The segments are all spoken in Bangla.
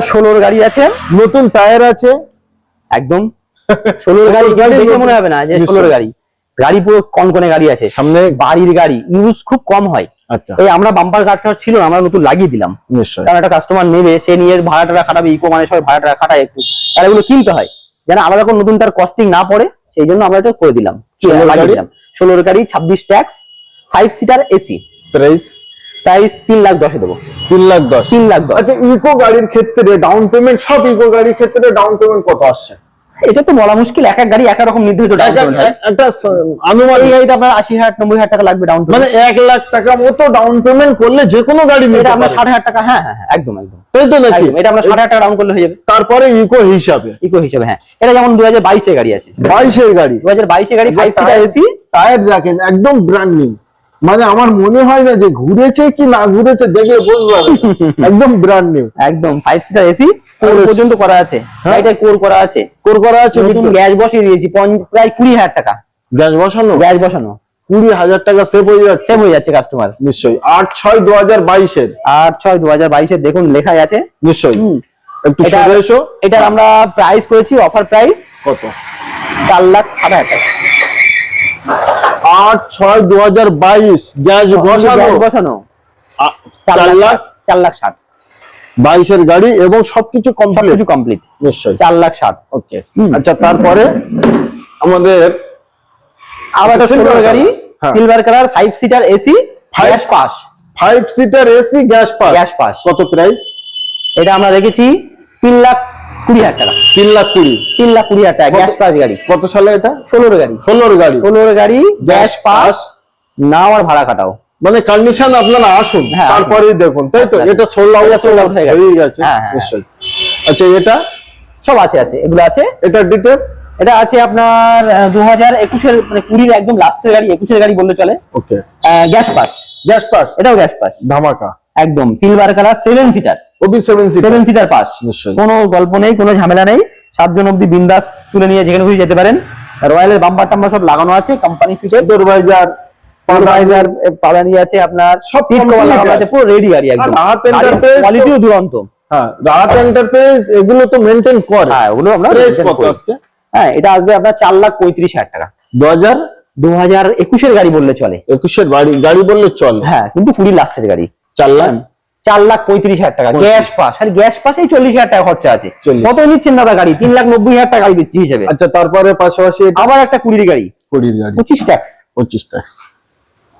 ষোলোর গাড়ি আছে। নতুন টায়ার আছে। একদম। ষোলোর গাড়ি দেখে মনে হবে না যে ষোলোর গাড়ি। গাড়ি পুরো কনকনে গাড়ি আছে। সামনে বাড়ির গাড়ি। ইউজ খুব কম হয়। আচ্ছা। এই আমরা বাম্পার ছিল আমরা নতুন লাগিয়ে দিলাম। কারণ একটা কাস্টমার নেবে সে নিয়ে ভাড়া টাড়া খাটাবে ইকো মানে সবাই ভাড়া টাড়া খাটায় একটু। তাহলে এগুলো কিনতে হয়। যেন আলাদা করে নতুন তার কস্টিং না পড়ে সেই জন্য আমরা এটা করে? দিলাম। ষোলোর গাড়ি? ছাব্বিশ tax five seater AC price price তিন লাখ দশে দেবো। তিন লাখ দশ। তিন লাখ দশ। আচ্ছা ইকো গাড়ির ক্ষেত্রে ডাউন পেমেন্ট সব ইকো গাড়ির ক্ষেত্রে ডাউন পেমেন্ট কত আসছে? এটা তো বলা মুশকিল এক এক গাড়ি এক রকম নির্ধারিত একটা- আনুমানিক গাড়িতে আপনার আশি হাজার নব্বই হাজার টাকা লাগবে ডাউন মানে এক লাখ টাকা মতো ডাউন পেমেন্ট করলে যে কোনো গাড়ি নিতে এটা আপনার ষাট হাজার টাকা হ্যাঁ হ্যাঁ হ্যাঁ, একদম একদম। তাই তো নাকি? এটা আমরা ষাট হাজার টাকা ডাউন করলে হয়ে যাবে। তারপরে ইকো হিসাবে। ইকো হিসাবে হ্যাঁ। এটা যেমন দু হাজার বাইশের গাড়ি আছে। বাইশের গাড়ি। দু হাজার বাইশের গাড়ি ফাইভ সিটার এসি টায়ার দেখেন একদম ব্র্যান্ড নিউ মানে আমার মনে হয় না যে ঘুরেছে কি না ঘুরেছে দেখে পারবে একদম ব্র্যান্ড নিউ একদম ফাইভ সিটার এসি পর্যন্ত করা আছে। হ্যাঁ। এটা কোর করা আছে। কোর করা আছে নতুন গ্যাস বসিয়ে দিয়েছি প্রায় কুড়ি হাজার টাকা। গ্যাস বসানো? গ্যাস বসানো। কুড়ি হাজার টাকা সেভ হয়ে যাচ্ছে। সেভ হয়ে যাচ্ছে কাস্টমার নিশ্চয়ই। আট ছয় দু হাজার বাইশের। আর ছয় দু হাজার বাইশের দেখুন লেখাই আছে। নিশ্চয়ই। একটু এটা- এসো। এটার আমরা প্রাইস করেছি অফার প্রাইস কত? চার লাখ ষাট হাজার টাকা। আট ছয় দু হাজার বাইশ গ্যাস বসানো। গ্যাস বসানো। চার লাখ লাখ। চার লাখ ষাট। বাইশের গাড়ি এবং সবকিছু কমপ্লিট কমপ্লিট নিশ্চয়ই। চার লাখ ষাট ওকে আচ্ছা তারপরে? আমাদের আবার একটা গাড়ি। হ্যাঁ। Silver colour five seater AC gas pass five seater AC gas pass gas pass কত প্রাইস এটা আমরা রেখেছি তিন লাখ কুড়ি হাজার টাকা। তিন লাখ কুড়ি। তিন লাখ কুড়ি হাজার টাকা গ্যাস পাস গাড়ি। কত সালে এটা? ষোলোর গাড়ি। ষোলোর গাড়ি। ষোলোর গাড়ি গ্যাস পাস পাস নাও আর ভাড়া কাটাও মানে কন্ডিশন আপনারা আসুন হ্যাঁ, দেখুন তাই তো? আচ্ছা। এটা হয়ে গেছে। হ্যাঁ, নিশ্চয়ই। আচ্ছা এটা? সব আছে আছে। এগুলো আছে? এটা ডিটেলস এটা আছে আপনার দু হাজার একুশের মানে কুড়ির একদম লাস্টের গাড়ি একুশের গাড়ি বললে চলে। Okay gas pass gas pass এটাও গ্যাস পাস ধামাকা। একদম। সিলভার কালার সেভেন সিটার ওবি সেভেন সিটার পাস। কোনো গল্প নেই কোনো ঝামেলা নেই। সাতজন বিন্দাস তুলে নিয়ে যেখানে খুশি যেতে পারেন। রয়্যালের বাম্পার টাম্বার সব লাগানো আছে কোম্পানি ফিটেড সুপারভাইজার সুপারভাইজার পালানি আছে। আপনার। সব সিট কভার লাগানো আছে আছে। পুরো রেডি গাড়ি একদম। রাহাত Enterprise তো- কোয়ালিটিও দুরন্ত। হ্যাঁ রাহাত এন্টারপ্রাইজ এগুলো তো করে। হ্যাঁ ওগুলো আমরা হ্যাঁ এটা আসবে আপনার চার লাখ পঁয়ত্রিশ হাজার টাকা। দু হাজার? দু হাজার একুশের গাড়ি বললে চলে। একুশের বাড়ি গাড়ি বললে চলে। হ্যাঁ কিন্তু কুড়ি লাস্টের গাড়ি। চার লাখ? চার লাখ পঁয়ত্রিশ হাজার টাকা। গ্যাস পাস আর গ্যাস পাসেই চল্লিশ হাজার টাকা খরচা আছে। কত নিচ্ছেন দাদা গাড়ি? তিন লাখ নব্বই হাজার টাকা গাড়ি দিচ্ছি হিসেবে। আচ্ছা তারপরে পাশাপাশি আবার একটা কুড়ির গাড়ি। কুড়ির গাড়ি। পঁচিশ ট্যাক্স পঁচিশ ট্যাক্স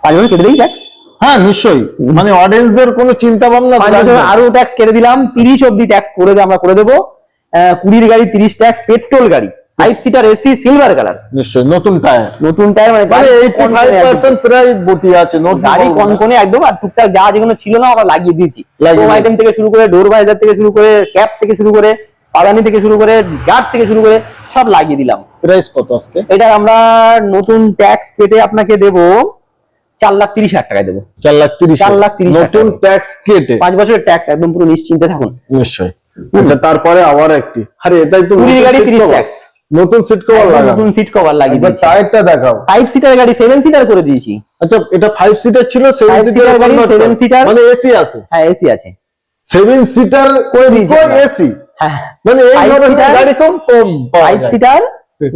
পাঁচ বছর কেটে দিই ট্যাক্স হ্যাঁ নিশ্চয়ই। মানে অডিয়েন্সদের কোনো চিন্তা ভাবনা। আরও ট্যাক্স কেটে দিলাম। তিরিশ অব্দি ট্যাক্স করে আমরা করে দেবো। কুড়ির গাড়ি তিরিশ ট্যাক্স পেট্রোল গাড়ি। Five seater AC silver colour নিশ্চয়ই নতুন টায়ার নতুন টায়ার মানে একদম। প্রায় বটি আছে গাড়ি কনকনে একদম আর টুকটাক যা যেগুলো ছিল না আমরা লাগিয়ে দিয়েছি। আইটেম থেকে শুরু করে ডোর ভাইজার থেকে শুরু করে ক্যাপ থেকে শুরু করে পাদানি থেকে শুরু করে গার্ড থেকে শুরু করে সব লাগিয়ে দিলাম। প্রাইস কত আজকে? এটা আমরা নতুন ট্যাক্স কেটে আপনাকে দেব চার লাখ তিরিশ হাজার টাকায় দেবো। চার লাখ তিরিশ চার লাখ তিরিশ নতুন ট্যাক্স কেটে। পাঁচ বছরের ট্যাক্স একদম পুরো নিশ্চিন্তে থাকুন। নিশ্চয়ই। আচ্ছা তারপরে আবার একটি। আরে এটাই তো গাড়ি তিরিশ ট্যাক্স নতুন সিট কভার লাগানো। নতুন সিট কভার লাগিয়ে দিয়েছি। টায়ারটা দেখাও। ফাইভ সিটার গাড়ি সেভেন সিটার করে দিয়েছি। আচ্ছা এটা ফাইভ সিটার ছিল সেভেন সিটার গাড়ি, seven seater। মানে এসি আছে। হ্যাঁ এসি আছে। সেভেন সিটার করে দিয়েছি এসি হ্যাঁ। মানে এই ধরনের গাড়ি কম পাওয়া ফাইভ সিটার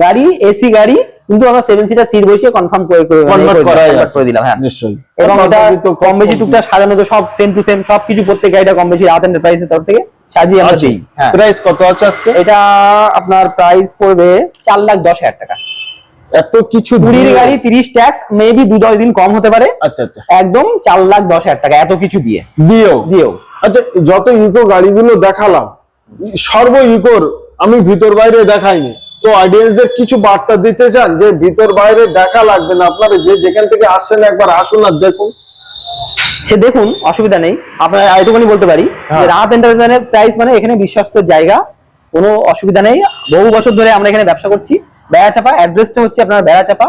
গাড়ি এসি গাড়ি কিন্তু আমরা সেভেন সিটার সিট বসিয়ে কনফার্ম করে করে Convert করা করে দিলাম হ্যাঁ। নিশ্চয়ই। এবং এটা তো কম বেশি কম- টুকটাক সাজানো তো সব সেম টু সেম সব কিছু প্রত্যেক গাড়িটা কম বেশি রাত এন্টারপ্রাইজের তরফ থেকে। সাজিয়ে আমরা দিই হ্যাঁ। প্রাইস কত আছে আজকে? এটা আপনার প্রাইস পড়বে চার লাখ দশ হাজার টাকা। এত কিছু গাড়ি তিরিশ ট্যাক্স মেবি দু দশ দিন কম হতে পারে। আচ্ছা আচ্ছা। একদম চার লাখ দশ হাজার টাকা এত কিছু দিয়ে। দিও দিয়েও। আচ্ছা যত ইকো গাড়িগুলো দেখালাম সর্ব ইকোর আমি ভিতর বাইরে দেখাইনি। তো অডিয়েন্সদের কিছু বার্তা দিতে চান যে ভিতর বাইরে দেখা লাগবে না। আপনারা যে যেখান থেকে আসছেন একবার আসুন আর দেখুন। সে দেখুন অসুবিধা নেই। আপনার এটুকুনি বলতে পারি হ্যাঁ। যে রাত এন্টারপ্রাইজের প্রাইস মানে এখানে বিশ্বস্ত জায়গা কোনো অসুবিধা নেই। বহু বছর ধরে আমরা এখানে ব্যবসা করছি। বেড়াচাপা অ্যাড্রেসটা হচ্ছে আপনার বেড়াচাপা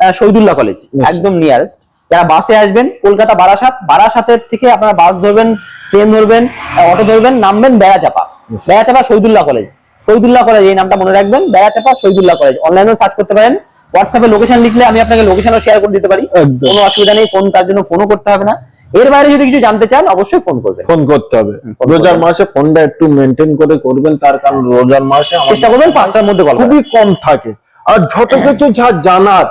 শহীদুল্লাহ কলেজ একদম নিয়ারেস্ট যারা বাসে আসবেন কলকাতা বারাসাত বারাসাতের থেকে আপনারা বাস ধরবেন ট্রেন ধরবেন অটো ধরবেন নামবেন বেড়াচাপা। বেড়াচাপা শহীদুল্লাহ কলেজ শহীদুল্লাহ কলেজ এই নামটা মনে রাখবেন। বেড়াচাপা শহীদুল্লাহ কলেজ অনলাইনেও সার্চ করতে পারেন। হোয়াটসঅ্যাপে লোকেশন লিখলে আমি আপনাকে লোকেশনও শেয়ার করে দিতে পারি। কোনো অসুবিধা নেই ফোন তার জন্য ফোনও করতে হবে না। এর বাইরে যদি কিছু জানতে চান অবশ্যই ফোন করবেন। ফোন করতে হবে। রোজার মাসে ফোনটা একটু মেনটেন করে করবেন তার কারণ রোজার মাসে চেষ্টা করবেন পাঁচটার মধ্যে খুবই কম থাকে। আর যত কিছু যা জানার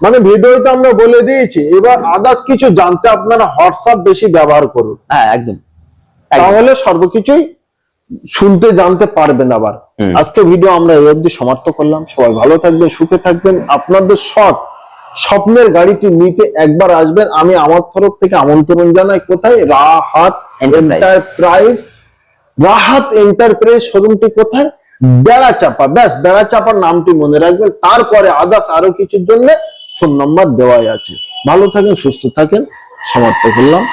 মানে ভিডিওতে আমরা বলে দিয়েছি এবার আদার্স কিছু জানতে আপনারা হোয়াটসঅ্যাপ বেশি ব্যবহার করুন। হ্যাঁ একদম। তাহলে সর্বকিছুই শুনতে জানতে পারবেন আবার। আজকে ভিডিও আমরা এই অবধি সমাপ্ত করলাম। সবাই ভালো থাকবেন সুখে থাকবেন। আপনাদের শখ স্বপ্নের গাড়িটি নিতে একবার আসবেন। আমি আমার তরফ থেকে আমন্ত্রণ জানাই। কোথায়? রাহাত এন্টারপ্রাইজ রাহাত এন্টারপ্রাইজ শোরুমটি কোথায়? বেড়া চাপা ব্যাস বেড়া চাপার নামটি মনে রাখবেন। তারপরে আদার্স আরও কিছুর জন্য ফোন নাম্বার দেওয়াই আছে। ভালো থাকেন সুস্থ থাকেন। সমাপ্ত করলাম।